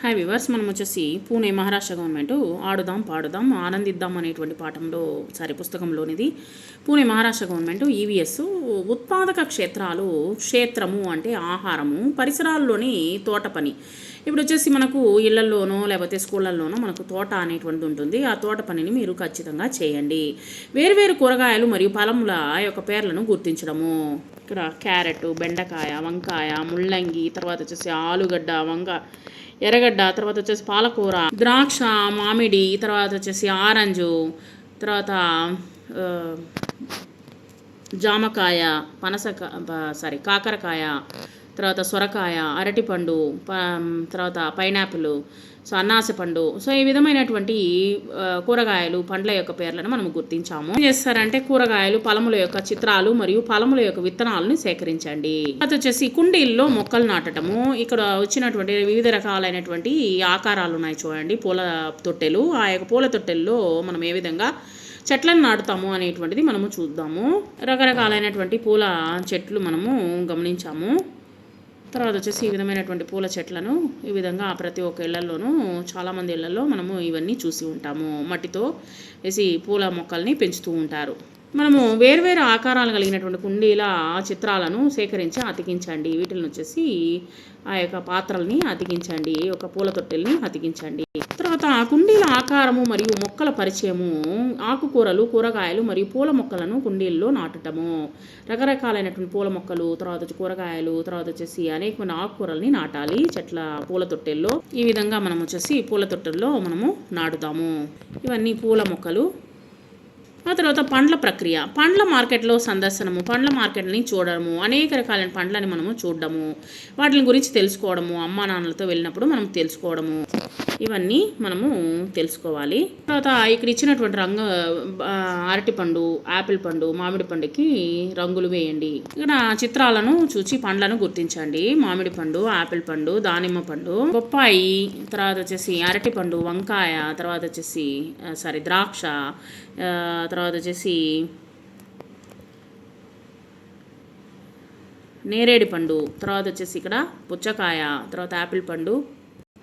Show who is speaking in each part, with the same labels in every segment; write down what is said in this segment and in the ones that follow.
Speaker 1: Hi viewers మనం వచ్చేసి Pune Maharashtra government ఆడుదాం పాడుదాం ఆనందిద్దాం అనేటువంటి పాఠంలో సారీ పుస్తకంలోనిది. పూణే మహారాష్ట్ర గవర్నమెంట్ ఈవీఎస్ ఉత్పాదక క్షేత్రాలు క్షేత్రము అంటే ఆహారము పరిసరాల్లోని తోట పని. ఇప్పుడు వచ్చేసి మనకు ఇళ్ళల్లోనో లేకపోతే స్కూళ్ళల్లోనో మనకు తోట అనేటువంటిది ఉంటుంది. ఆ తోట పనిని మీరు ఖచ్చితంగా చేయండి. వేరువేరు కూరగాయలు మరియు ఫలముల యొక్క పేర్లను గుర్తించడము. ఇక్కడ క్యారెట్ బెండకాయ వంకాయ ముల్లంగి తర్వాత వచ్చేసి ఆలుగడ్డ వంగ ఎర్రగడ్డ తర్వాత వచ్చేసి పాలకూర ద్రాక్ష మామిడి తర్వాత వచ్చేసి ఆరెంజు తర్వాత ఆ, జామకాయ పనసక సారీ కాకరకాయ తర్వాత సొరకాయ అరటిపండు ప తర్వాత పైనాపిల్ సో అన్నాస పండు. సో ఈ విధమైనటువంటి కూరగాయలు పండ్ల యొక్క పేర్లను మనం గుర్తించాము. ఏం చేస్తారంటే కూరగాయలు పలముల యొక్క చిత్రాలు మరియు పలముల యొక్క విత్తనాలను సేకరించండి. అది వచ్చేసి కుండీల్లో మొక్కలు నాటటము. ఇక్కడ వచ్చినటువంటి వివిధ రకాలైనటువంటి ఆకారాలు ఉన్నాయి చూడండి. పూల తొట్టెలు. ఆ యొక్క పూల తొట్టెల్లో మనం ఏ విధంగా చెట్లను నాటుతాము అనేటువంటిది మనము చూద్దాము. రకరకాలైనటువంటి పూల చెట్లు మనము గమనించాము. తర్వాత వచ్చేసి ఈ విధమైనటువంటి పూల చెట్లను ఈ విధంగా ప్రతి ఒక్క ఇళ్ళలోనూ చాలామంది ఇళ్ళలో మనము ఇవన్నీ చూసి ఉంటాము. మట్టితో వేసి పూల మొక్కల్ని పెంచుతూ ఉంటారు. మనము వేర్వేరు ఆకారాలు కలిగినటువంటి కుండీల చిత్రాలను సేకరించి అతికించండి. వీటిని వచ్చేసి ఆ యొక్క పాత్రల్ని అతికించండి. ఒక పూల తొట్టెల్ని అతికించండి. తర్వాత ఆ కుండీల ఆకారము మరియు మొక్కల పరిచయము ఆకుకూరలు కూరగాయలు మరియు పూల మొక్కలను కుండీల్లో నాటటము. రకరకాలైనటువంటి పూల మొక్కలు తర్వాత వచ్చి కూరగాయలు తర్వాత వచ్చేసి అనేకమైన ఆకుకూరల్ని నాటాలి. చెట్ల పూల తొట్టెల్లో ఈ విధంగా మనం వచ్చేసి పూల తొట్టెల్లో మనము నాటుదాము ఇవన్నీ పూల మొక్కలు. ఆ తర్వాత పండ్ల ప్రక్రియ. పండ్ల మార్కెట్లో సందర్శనము పండ్ల మార్కెట్ని చూడడము అనేక రకాలైన పండ్లని మనము చూడడము. వాటిని గురించి తెలుసుకోవడము అమ్మా నాన్నలతో వెళ్ళినప్పుడు మనం తెలుసుకోవడము. ఇవన్నీ మనము తెలుసుకోవాలి. తర్వాత ఇక్కడ ఇచ్చినటువంటి రంగు అరటి అరటిపండు యాపిల్ పండు మామిడి పండుకి రంగులు వేయండి. ఇక్కడ చిత్రాలను చూచి పండ్లను గుర్తించండి. మామిడి పండు యాపిల్ పండు దానిమ్మ పండు బొప్పాయి తర్వాత వచ్చేసి అరటి పండు వంకాయ తర్వాత వచ్చేసి సారీ ద్రాక్ష తర్వాత వచ్చేసి నేరేడు పండు తర్వాత వచ్చేసి ఇక్కడ పుచ్చకాయ తర్వాత యాపిల్ పండు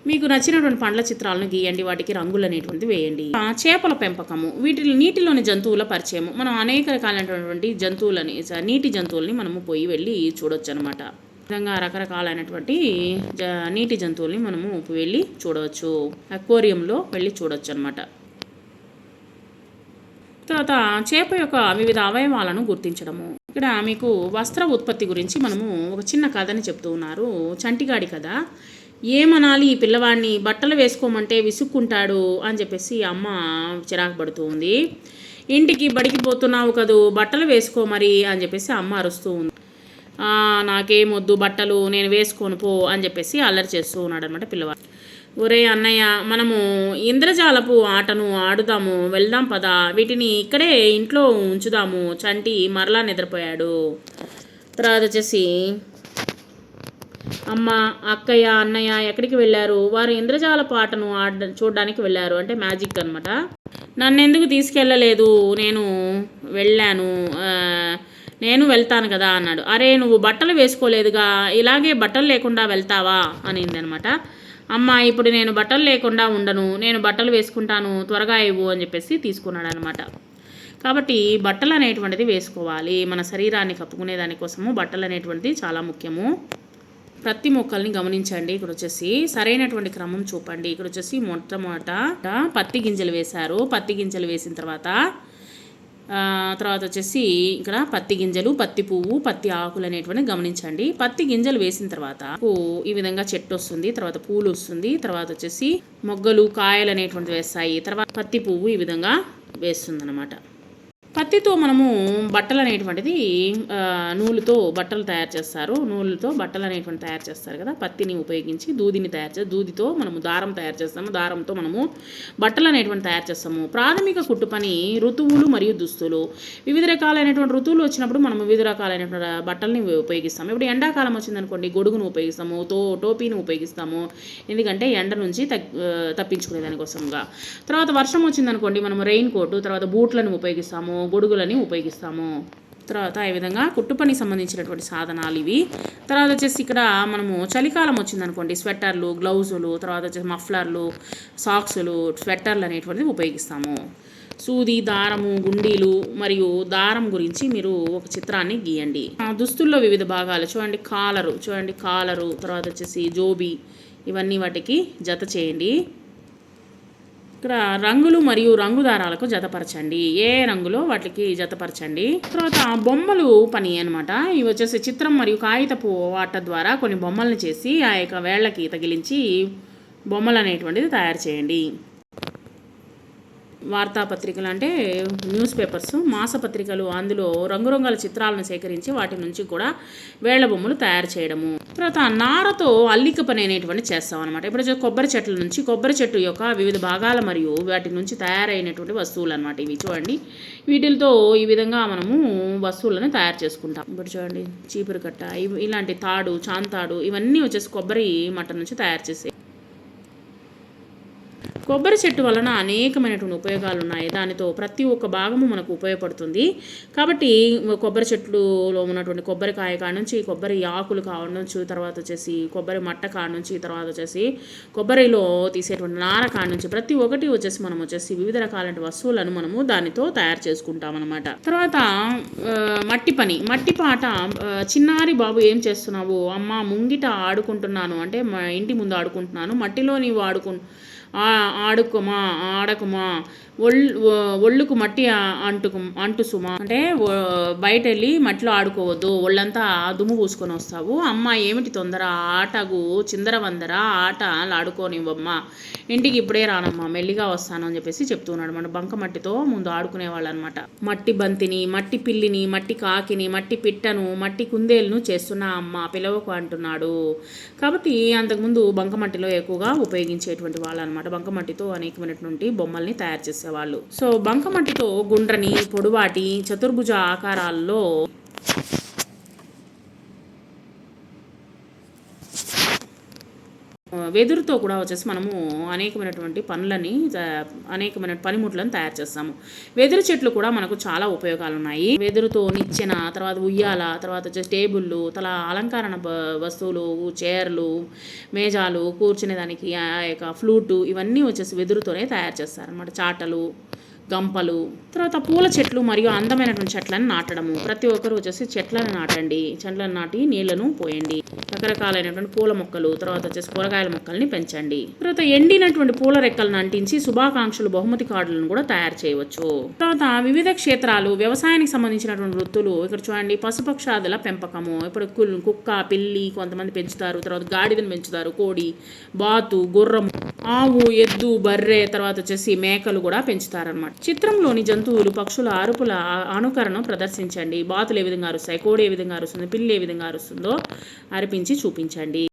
Speaker 1: మీకు నచ్చినటువంటి పండ్ల చిత్రాలను గీయండి వాటికి రంగులు అనేటువంటి వేయండి. చేపల పెంపకము వీటిని నీటిలోని జంతువుల పరిచయం మనం అనేక రకాలైనటువంటి జంతువులని నీటి జంతువుల్ని మనము పోయి వెళ్ళి చూడొచ్చు అనమాట విధంగా రకరకాలైనటువంటి నీటి జంతువుల్ని మనము వెళ్ళి చూడవచ్చు. అక్వేరియంలో వెళ్ళి చూడవచ్చు అనమాట తర్వాత చేప యొక్క వివిధ అవయవాలను గుర్తించడము. ఇక్కడ మీకు వస్త్ర ఉత్పత్తి గురించి మనము ఒక చిన్న కథని చెప్తూ ఉన్నారు. చంటిగాడి కథ. ఏమనాలి ఈ పిల్లవాడిని? బట్టలు వేసుకోమంటే విసుక్కుంటాడు అని చెప్పేసి అమ్మ చిరాకు పడుతూ ఉంది. ఇంటికి బడికి పోతున్నావు కదూ బట్టలు వేసుకో మరి అని చెప్పేసి అమ్మ అరుస్తూ ఉంది. నాకేమొద్దు నాకేం వద్దు బట్టలు నేను వేసుకోను పో అని చెప్పేసి అల్లరి చేస్తూ ఉన్నాడు అనమాట పిల్లవాడు. ఒరే అన్నయ్య మనము ఇంద్రజాలపు ఆటను ఆడుదాము వెళ్దాం పద. వీటిని ఇక్కడే ఇంట్లో ఉంచుదాము. చంటి మరలా నిద్రపోయాడు. తర్వాత వచ్చేసి అమ్మ అక్కయ్య అన్నయ్య ఎక్కడికి వెళ్ళారు? వారు ఇంద్రజాల పాటను ఆడ చూడడానికి వెళ్ళారు. అంటే మ్యాజిక్ అనమాట నన్ను ఎందుకు తీసుకెళ్ళలేదు? నేను వెళ్ళాను. నేను వెళ్తాను కదా అన్నాడు. అరే నువ్వు బట్టలు వేసుకోలేదుగా. ఇలాగే బట్టలు లేకుండా వెళ్తావా? అనింది అనమాట అమ్మ ఇప్పుడు నేను బట్టలు లేకుండా ఉండను. నేను బట్టలు వేసుకుంటాను. త్వరగా ఇవ్వు అని చెప్పేసి తీసుకున్నాడు అనమాట కాబట్టి బట్టలు అనేటువంటిది వేసుకోవాలి. మన శరీరాన్ని కప్పుకునే దానికోసము బట్టలు అనేటువంటిది చాలా ముఖ్యము. ప్రతి మొక్కల్ని గమనించండి. ఇక్కడ వచ్చేసి సరైనటువంటి క్రమం చూపండి. ఇక్కడ వచ్చేసి మొట్టమొదట పత్తి గింజలు వేశారు. పత్తి గింజలు వేసిన తర్వాత తర్వాత వచ్చేసి ఇక్కడ పత్తి గింజలు పత్తి పువ్వు పత్తి ఆకులు అనేటువంటి గమనించండి. పత్తి గింజలు వేసిన తర్వాత ఈ విధంగా చెట్టు వస్తుంది తర్వాత పూలు వస్తుంది తర్వాత వచ్చేసి మొగ్గలు కాయలు అనేటువంటి వేస్తాయి. తర్వాత పత్తి పువ్వు ఈ విధంగా వేస్తుంది అనమాట పత్తితో మనము బట్టలు అనేటువంటిది నూలుతో బట్టలు తయారు చేస్తారు. నూలుతో బట్టలు అనేటువంటి తయారు చేస్తారు కదా. పత్తిని ఉపయోగించి దూదిని తయారు చేసి దూదితో మనము దారం తయారు చేస్తాము. దారంతో మనము బట్టలు అనేటువంటి తయారు చేస్తాము. ప్రాథమిక కుట్టు పని ఋతువులు మరియు దుస్తులు. వివిధ రకాలైనటువంటి ఋతువులు వచ్చినప్పుడు మనం వివిధ రకాలైనటువంటి బట్టలని ఉపయోగిస్తాము. ఇప్పుడు ఎండాకాలం వచ్చిందనుకోండి గొడుగును ఉపయోగిస్తాము తో టోపీని ఉపయోగిస్తాము. ఎందుకంటే ఎండ నుంచి తప్పించుకునే దానికోసంగా తర్వాత వర్షం వచ్చిందనుకోండి మనం రెయిన్ కోటు తర్వాత బూట్లను ఉపయోగిస్తాము. గొడుగులని ఉపయోగిస్తాము. తర్వాత ఈ విధంగా కుట్టుపని సంబంధించినటువంటి సాధనాలు ఇవి. తర్వాత వచ్చేసి ఇక్కడ మనము చలికాలం వచ్చిందనుకోండి స్వెట్టర్లు గ్లౌజులు తర్వాత వచ్చేసి మఫ్లర్లు సాక్సులు స్వెట్టర్లు అనేటువంటివి ఉపయోగిస్తాము. సూది దారము గుండీలు మరియు దారం గురించి మీరు ఒక చిత్రాన్ని గీయండి. దుస్తుల్లో వివిధ భాగాలు చూడండి కాలరు చూడండి కాలరు తర్వాత వచ్చేసి జోబీ ఇవన్నీ వాటికి జత చేయండి. ఇక్కడ రంగులు మరియు రంగు దారాలకు జతపరచండి. ఏ రంగులో వాటికి జతపరచండి? తర్వాత బొమ్మలు పని అనమాట ఇవి వచ్చేసి చిత్రం మరియు కాగితపు వాట ద్వారా కొన్ని బొమ్మలను చేసి ఆ యొక్క వేళ్ళకి తగిలించి బొమ్మలు అనేటువంటిది తయారు చేయండి. వార్తాపత్రికలు అంటే న్యూస్ పేపర్స్ మాసపత్రికలు అందులో రంగురంగుల చిత్రాలను సేకరించి వాటి నుంచి కూడా వేళ్ళ బొమ్మలు తయారు చేయడము. తర్వాత నారతో అల్లిక పని అనేటువంటి చేస్తాం అనమాట ఇప్పుడు కొబ్బరి చెట్ల నుంచి కొబ్బరి చెట్టు యొక్క వివిధ భాగాల మరియు వాటి నుంచి తయారైనటువంటి వస్తువులు అనమాట ఇవి చూడండి. వీటితో ఈ విధంగా మనము వస్తువులను తయారు చేసుకుంటాం. ఇప్పుడు చూడండి చీపురు కట్ట ఇవి ఇలాంటి తాడు చాంతాడు ఇవన్నీ వచ్చేసి కొబ్బరి మట్ట నుంచి తయారు చేసే కొబ్బరి చెట్టు వలన అనేకమైనటువంటి ఉపయోగాలు ఉన్నాయి దానితో ప్రతి ఒక్క భాగము మనకు ఉపయోగపడుతుంది. కాబట్టి కొబ్బరి చెట్లులో ఉన్నటువంటి కొబ్బరికాయ కాడ నుంచి కొబ్బరి ఆకులు కాడ నుంచి తర్వాత వచ్చేసి కొబ్బరి మట్ట కాడ నుంచి తర్వాత వచ్చేసి కొబ్బరిలో తీసేటువంటి నార కాడ నుంచి ప్రతి ఒక్కటి వచ్చేసి మనం వచ్చేసి వివిధ రకాలైన వస్తువులను మనము దానితో తయారు చేసుకుంటాం అనమాట తర్వాత మట్టి పని. మట్టి పాట చిన్నారి బాబు ఏం చేస్తున్నావు? అమ్మ ముంగిట ఆడుకుంటున్నాను. అంటే మా ఇంటి ముందు ఆడుకుంటున్నాను. మట్టిలో నీవు ఆడుకుంటు ఆడుకోమా ఆడకుమా ఒళ్ళు ఒళ్ళుకు మట్టి అంటుకు అంటు సుమా అంటే బయట వెళ్ళి మట్టిలో ఆడుకోవద్దు ఒళ్ళంతా దుమ్ము పూసుకొని వస్తావు. అమ్మ ఏమిటి తొందర? ఆటగు చిందర వందర ఆట ఆడుకోనివ్వమ్మ. ఇంటికి ఇప్పుడే రానమ్మా మెల్లిగా వస్తాను అని చెప్పేసి చెప్తున్నాడు మన బంక మట్టితో ముందు ఆడుకునేవాళ్ళు అనమాట మట్టి బంతిని మట్టి పిల్లిని మట్టి కాకిని మట్టి పిట్టను మట్టి కుందేలును చేస్తున్నా అమ్మ పిలవకు అంటున్నాడు. కాబట్టి అంతకుముందు బంకమట్టిలో ఎక్కువగా ఉపయోగించేటువంటి వాళ్ళు అనమాట బంకమట్టితో అనేకమైనటువంటి బొమ్మల్ని తయారు చేసేవాళ్ళు. సో బంకమట్టితో గుండ్రని పొడువాటి చతుర్భుజ ఆకారాల్లో వెదురుతో కూడా వచ్చేసి మనము అనేకమైనటువంటి పనులని అనేకమైన పనిముట్లను తయారు చేస్తాము. వెదురు చెట్లు కూడా మనకు చాలా ఉపయోగాలు ఉన్నాయి వెదురుతో నిచ్చెన తర్వాత ఉయ్యాల తర్వాత వచ్చేసి టేబుళ్ళు తల అలంకరణ బ- వస్తువులు చైర్లు మేజాలు కూర్చునే దానికి ఆ యొక్క ఫ్లూటు ఇవన్నీ వచ్చేసి వెదురుతోనే తయారు చేస్తారు అన్నమాట చాటలు గంపలు తర్వాత పూల చెట్లు మరియు అందమైనటువంటి చెట్లను నాటడము. ప్రతి ఒక్కరు వచ్చేసి చెట్లను నాటండి. చెట్లను నాటి నీళ్ళను పోయండి. రకరకాలైనటువంటి పూల మొక్కలు తర్వాత వచ్చేసి కూరగాయల మొక్కల్ని పెంచండి. తర్వాత ఎండినటువంటి పూల రెక్కలను అంటించి శుభాకాంక్షలు బహుమతి కార్డులను కూడా తయారు చేయవచ్చు. తర్వాత వివిధ క్షేత్రాలు వ్యవసాయానికి సంబంధించినటువంటి వృత్తులు. ఇక్కడ చూడండి పశుపక్షాదుల పెంపకము. ఇప్పుడు కుల్- కుక్క పిల్లి కొంతమంది పెంచుతారు. తర్వాత గాడిదను పెంచుతారు. కోడి బాతు గుర్రము ఆవు ఎద్దు బర్రె తర్వాత వచ్చేసి మేకలు కూడా పెంచుతారనమాట చిత్రంలోని జంతువులు పక్షుల అరుపుల ఆ- అనుకరణ ప్రదర్శించండి. బాతులు ఏ విధంగా అరుస్తాయి? కోడి ఏ విధంగా అరుస్తుంది? పిల్లి ఏ విధంగా అరుస్తుందో అరిపించి చూపించండి.